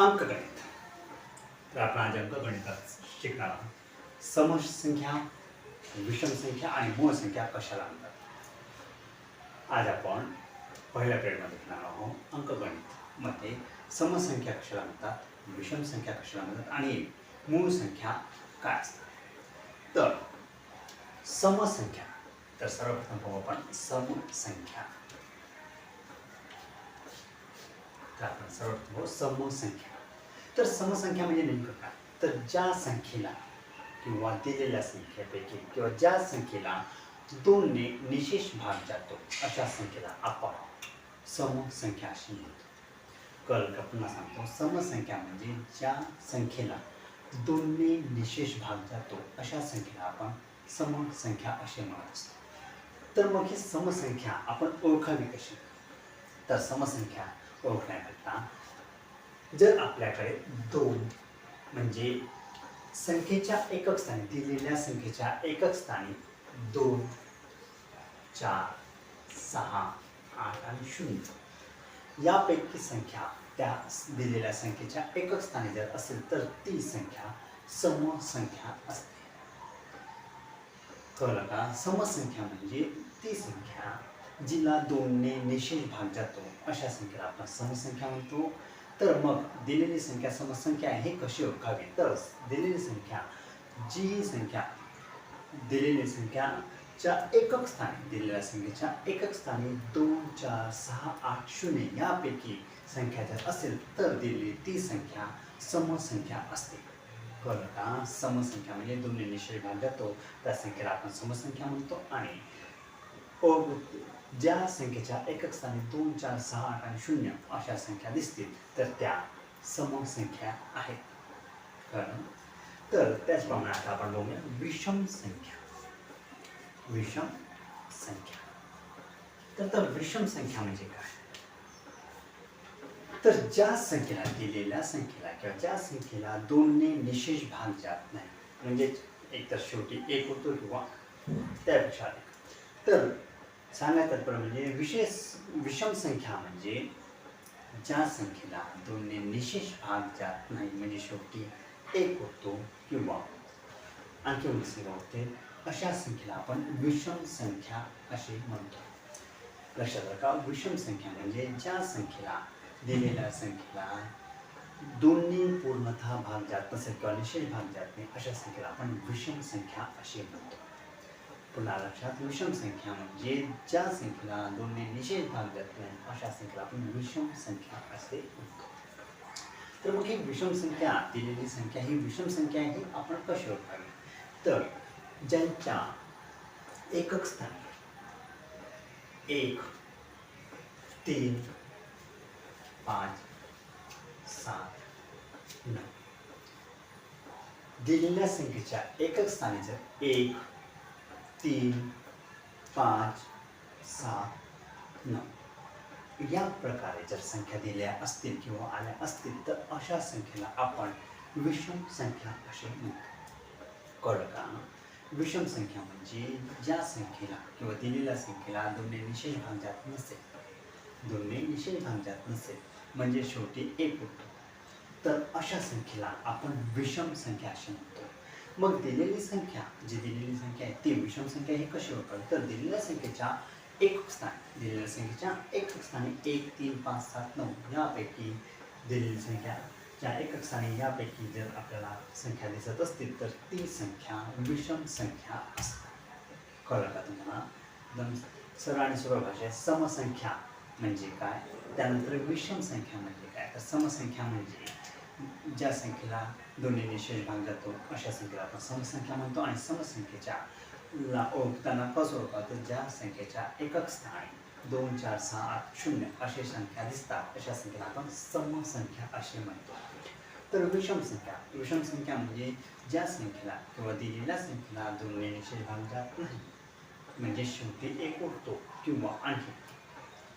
अंकगणित. तर आपण आज अंकगणितात शिकणार आहोत. समसंख्या विषम संख्या आणि मूळ संख्या कशाला म्हणतात? आज आपण पहिल्या पिरियडमध्ये शिकणार आहोत अंकगणित. मध्ये समसंख्या कशाला म्हणतात विषम संख्या कशाला म्हणतात आणि मूळ संख्या काय असतात? तर समसंख्या तर सर्वप्रथम पाहू आपण समसंख्या तर आपण सर्वप्रथम पाहू समसंख्या तर समसंख्या म्हणजे नेमकं काय? तर ज्या संख्येला किंवा दिलेल्या संख्येपैकी किंवा ज्या संख्येला दोनने निशेष भाग जातो अशा संख्येला आपण समसंख्या अशी म्हणतो. कळ का? पुन्हा सांगतो. समसंख्या म्हणजे ज्या संख्येला दोनने निशेष भाग जातो अशा संख्येला आपण समसंख्या असे म्हणत असतो. तर मग ही समसंख्या आपण ओळखावी कशी? तर समसंख्या ओळखण्याकरता जर आपल्याकडे दोन म्हणजे संख्येच्या एकक स्थानी दिलेल्या संख्येच्या एकक स्थानी दोन चार सहा आठ आणि शून्य यापैकी संख्या त्या दिलेल्या संख्येच्या एकक स्थानी जर असेल तर ती संख्या समसंख्या असते. कळलं का? समसंख्या म्हणजे ती संख्या जिला दोनने निशेष भाग जातो. अशा संख्येला आपण समसंख्या म्हणतो. तर मग दिलेली संख्या समसंख्या आहे हे कशी ओळखावी? तर दिलेली संख्या जी संख्या दिलेली संख्याच्या एकक स्थानी दिलेल्या संख्येच्या एकक स्थानी दोन चार सहा आठ शून्य यापैकी संख्या जर असेल तर दिलेली ती संख्या समसंख्या असते. कळलं का? समसंख्या म्हणजे दोन्ही निश्चय भाग जातो. त्या संख्येला आपण समसंख्या म्हणतो आणि ज्या संख्येच्या एकक स्थानी दोन चार सहा आठ आणि शून्य अशा संख्या दिसतील तर त्या समसंख्या आहेत. कारण? तर त्याचप्रमाणे आता आपण बघूया विषम संख्या. विषम संख्या. तर तर विषम संख्या म्हणजे काय? तर ज्या संख्येला दिलेल्या संख्येला किंवा ज्या संख्येला दोनने निशेष भाग जात नाही म्हणजेच एकतर शेवटी एक होतो किंवा त्यापेक्षा अधिक. तर सांगा तत्पर म्हणजे विशेष विषम संख्या म्हणजे ज्या संख्येला दोनने निशेष भाग जात नाही म्हणजे शेवटी एक होतो किंवा आणखी उंच होते. अशा संख्येला आपण विषम संख्या असे म्हणतो. लक्षात का विषम संख्या म्हणजे ज्या संख्येला दिलेल्या संख्येला दोन्ही पूर्णतः भाग जात नसेल किंवा निशेष भाग जात नाही अशा संख्येला आपण विषम संख्या असे म्हणतो. पुन्हा लक्षात विषम संख्या म्हणजे ज्या संख्येला दोन्ही निषेध भाग जात नाही अशा संख्येला आपण विषम संख्या असे म्हणतो. तर मग ही विषम संख्या दिलेली संख्या ही विषम संख्या ही आपण कशी ओळखावी? तर ज्यांच्या एकक स्थानी एक तीन पाच सात नऊ. दिलेल्या संख्येच्या एकक स्थानी जर एक तीन पाच सात नऊ. या प्रकारे जर संख्या दिल्या असतील किंवा आल्या असतील तर अशा संख्येला आपण विषम संख्या असे म्हणतो. कळलं का? विषम संख्या म्हणजे ज्या संख्येला किंवा दिलेल्या संख्येला दोन्ही निषेध भाग जात नसेल. दोन्ही निषेध भाग जात नसेल. म्हणजे शेवटी एक उठतो तर अशा संख्येला आपण विषम संख्या असे म्हणतो. मग दिलेली संख्या जी दिलेली संख्या आहे ती विषम संख्या ही कशी ओळखावी? तर दिलेल्या संख्येच्या एकक स्थानी दिलेल्या संख्येच्या एकक स्थानी एक तीन पाच सात नऊ यापैकी दिलेली संख्या ज्या एकक स्थानी यापैकी जर आपल्याला संख्या दिसत असतील तर ती संख्या विषम संख्या असतात. कळलं का तुम्हाला? एकदम सरळ आणि सरळ भाषा समसंख्या म्हणजे काय? त्यानंतर विषम संख्या म्हणजे काय? तर समसंख्या म्हणजे ज्या संख्येला दोन्ही शेष भाग जातो अशा संख्येला आपण समसंख्या म्हणतो आणि समसंख्येच्या ला ओळखताना कसं ओळखतो ज्या संख्येच्या एकक स्थानी दोन चार सहा आठ शून्य अशी संख्या दिसतात अशा संख्येला आपण समसंख्या असे म्हणतो. तर विषम संख्या विषम संख्या म्हणजे ज्या संख्येला किंवा दिलेल्या संख्येला दोन्ही निशेष भाग जात नाही म्हणजे शेवटी एक उठतो किंवा आणखी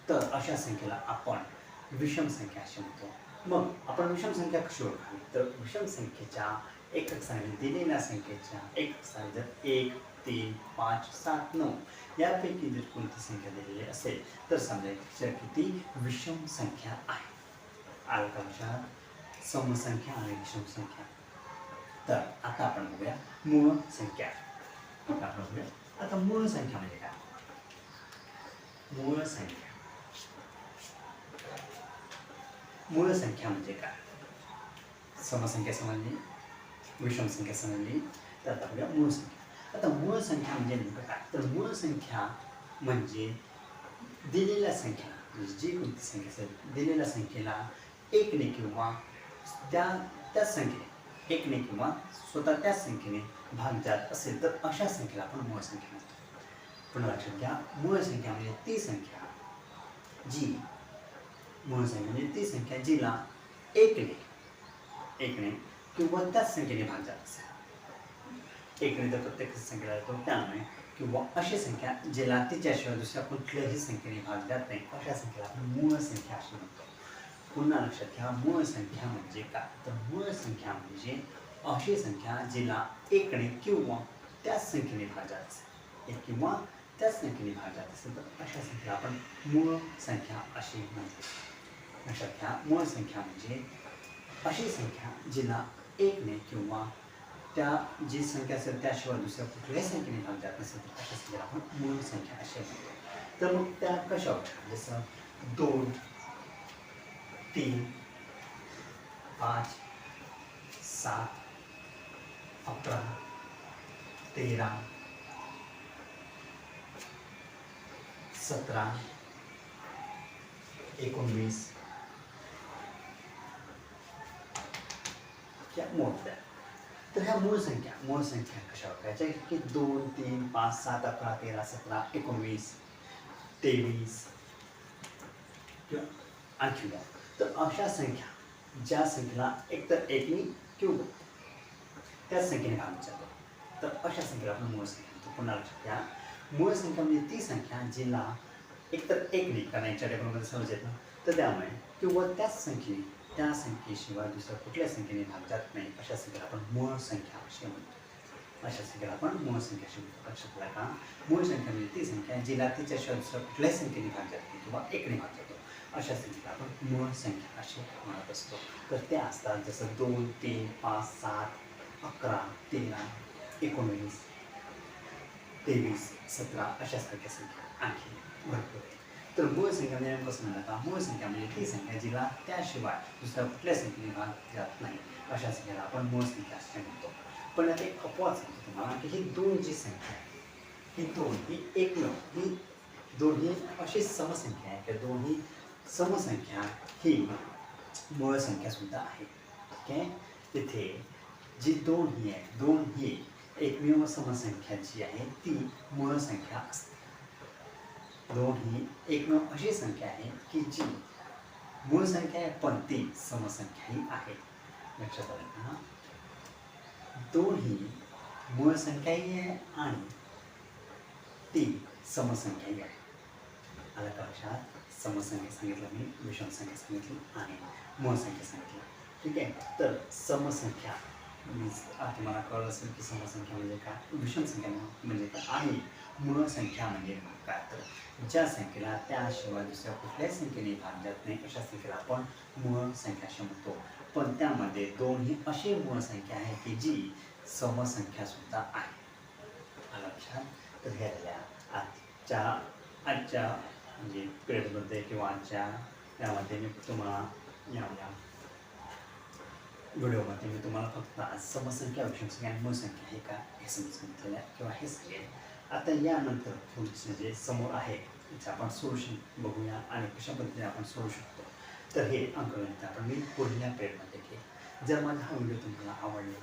तर अशा संख्येला आपण विषम संख्या असे म्हणतो. मग आपण विषम संख्या कशी ओळखावी? तर विषम संख्येच्या एकक स्थानी दिलेल्या संख्येच्या एकक स्थानी जर एक तीन पाच सात नऊ यापैकी जर कोणती संख्या दिलेली असेल तर समजा किती विषम संख्या आहे. आलं समसंख्या आणि विषम संख्या. तर आता आपण बघूया मूळ संख्या. आता आपण बघूया. आता मूळ संख्या म्हणजे काय? मूळ संख्या. मूळ संख्या म्हणजे काय? समसंख्या समजली विषम संख्या समजली तर आता बघूया मूळ संख्या आता मूळ संख्या म्हणजे नेमकं काय? तर मूळ संख्या म्हणजे दिलेल्या संख्या. म्हणजे जी कोणती संख्या असेल दिलेल्या संख्येला एकने किंवा त्या त्याच संख्येने एकने किंवा स्वतः त्याच संख्येने भाग जात असेल तर अशा संख्येला आपण मूळ संख्या म्हणतो. पुन्हा लक्षात घ्या मूळ संख्या म्हणजे ती संख्या जी मूळ संख्या म्हणजे ती संख्या जिला एकने एकने किंवा त्याच संख्येने भाग जात असेल. एकने तर प्रत्येक संख्येला येतो त्यामुळे किंवा अशी संख्या जिला तिच्याशिवाय दुसऱ्या कुठल्याही संख्येने भाग जात नाही. अशा संख्येला आपण मूळ संख्या अशी म्हणतो. पुन्हा लक्षात घ्या मूळ संख्या म्हणजे काय? तर मूळ संख्या म्हणजे अशी संख्या जिला एकने किंवा त्याच संख्येने भाग जात असेल. एक किंवा त्याच संख्येने भाग जात असेल तर अशा संख्येला आपण मूळ संख्या अशी म्हणतो. घ्या मूळ संख्या म्हणजे अशी संख्या जिला एकने किंवा त्या जी संख्या असेल त्याशिवाय दुसऱ्या कुठल्याही संख्येने भाग जात नसेल तर अशा संख्येला आपण मूळ संख्या अशी म्हणतो तर मग त्या कशा होतात जसं दोन तीन पाच सात अकरा तेरा सतरा एकोणवीस संख्या मोठ्या तर ह्या मूळ संख्या मूळ संख्या कशा ओळखायच्या की दोन तीन पाच सात अकरा तेरा सतरा एकोणवीस तेवीस किंवा आणखी द्या तर अशा संख्या ज्या संख्येला एकतर एकनी किंवा त्याच संख्येने भाग विचारतो तर अशा संख्येला आपण मूळ संख्या म्हणतो. पुन्हा लक्षात घ्या. मूळ संख्या म्हणजे ती संख्या जिला एकतर एकने कारण यांच्या टेबलमध्ये समज येत ना तर त्यामुळे किंवा त्याच संख्येने त्या संख्येशिवाय दुसऱ्या कुठल्या संख्येने भाग जात नाही, अशा संख्येला आपण मूळ संख्या अशी म्हणतो. अशा संख्येला आपण मूळ संख्या अशी म्हणतो. का? मूळ संख्या म्हणजे ती संख्या जिला तिच्याशिवाय दुसऱ्या कुठल्याही संख्येने भाग जात नाही किंवा एकने भाग जातो. अशा संख्येला आपण मूळ संख्या अशी असतात जसं दोन, तीन, पाच, सात, अकरा, तेरा, एकोणवीस, तेवीस, सतरा अशा सारख्या संख्या आणखी भरपूर तर मूळ संख्या म्हणजे नेमकं कसं म्हणलं का मूळ संख्या म्हणजे ती संख्या जिला त्याशिवाय दुसऱ्या कुठल्या संख्येने भाग जात नाही. अशा संख्येला आपण मूळ संख्या असे म्हणतो. पण आता एक अपवाद सांगतो तुम्हाला की ही दोन जी संख्या आहे ही दोन ही एकमेव ही दोन्ही अशी समसंख्या आहे. त्या दोन्ही समसंख्या ही मूळ संख्या सुद्धा आहे. ठीक आहे तिथे जी दोन ही आहे दोन ही एकमेव समसंख्या जी आहे ती मूळ संख्या असते. दोन ही एकमेव अशी संख्या आहे की जी मूळ संख्या आहे पण ती समसंख्याही आहे. लक्षात आलं का? दोन ही मूळ संख्याही आहे आणि ती समसंख्याही आहे. आलं का लक्षात? समसंख्या सांगितलं मी विषम संख्या सांगितली आणि मूळ संख्या सांगितलं. ठीक आहे? तर समसंख्या मीन्स आता मला कळलं असेल की समसंख्या म्हणजे काय? विषम संख्या म्हणजे काय? आणि मूळ संख्या म्हणजे काय? तर ज्या संख्येला त्याशिवाय दुसऱ्या कुठल्याही संख्येने भाग जात नाही अशा संख्येला आपण मूळ संख्या असे म्हणतो. पण त्यामध्ये दोन्ही अशी मूळ संख्या आहे की जी समसंख्या सुद्धा आहे. लक्षात? तर हे झाल्या आजच्या आजच्या म्हणजे पिरियडमध्ये किंवा आजच्या यामध्ये मी तुम्हाला या व्हिडिओमध्ये मी तुम्हाला फक्त आज समसंख्या विषम संख्या आणि मूळसंख्या आहे हे का हे समजून आहे किंवा हे सांगेल आता यानंतर पुढचं जे समोर आहे त्याचं आपण सोल्युशन बघूया आणि कशा पद्धतीने आपण सोडू शकतो. तर हे अंकगणित आपण मी पुढल्या पेडमध्ये घेईन जर माझा हा व्हिडिओ तुम्हाला आवडला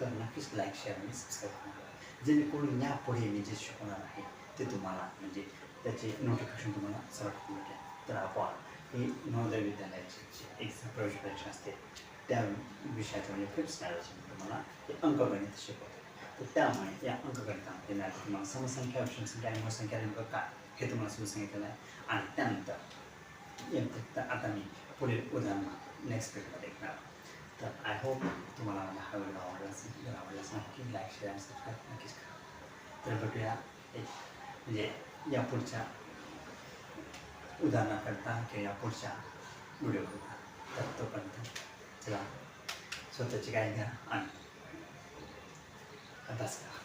तर नक्कीच लाईक शेअर आणि सबस्क्राईब करा. जेणेकरून यापुढे मी जे शिकवणार आहे ते तुम्हाला म्हणजे त्याचे नोटिफिकेशन तुम्हाला सरळ मिळेल तर आपण हे नवोदय विद्यालयाची जी एक्झाम प्रवेश परीक्षा असते त्या विषयाचं म्हणजे फिफ्थ स्टँडर्डचे मी तुम्हाला हे अंकगणित शिकवतो. तर त्यामुळे या अंकगणितामध्ये मी आता तुम्हाला समसंख्या ऑप्शन संख्या आणि संख्या नेमकं काय हे तुम्हाला सुरू सांगितलेलं आहे. आणि त्यानंतर आता मी पुढील उदाहरण नेक्स्ट पेजमध्ये ऐकणार तर आय होप तुम्हाला माझा हा व्हिडिओ आवडला असेल जर आवडला असेल नक्की लाईक शेअर आणि सबस्क्राईब नक्कीच करा. तर भेटूया एक म्हणजे या पुढच्या उदाहरणाकरता किंवा या पुढच्या व्हिडिओकरता तर तोपर्यंत ではちょっと違いがああますか。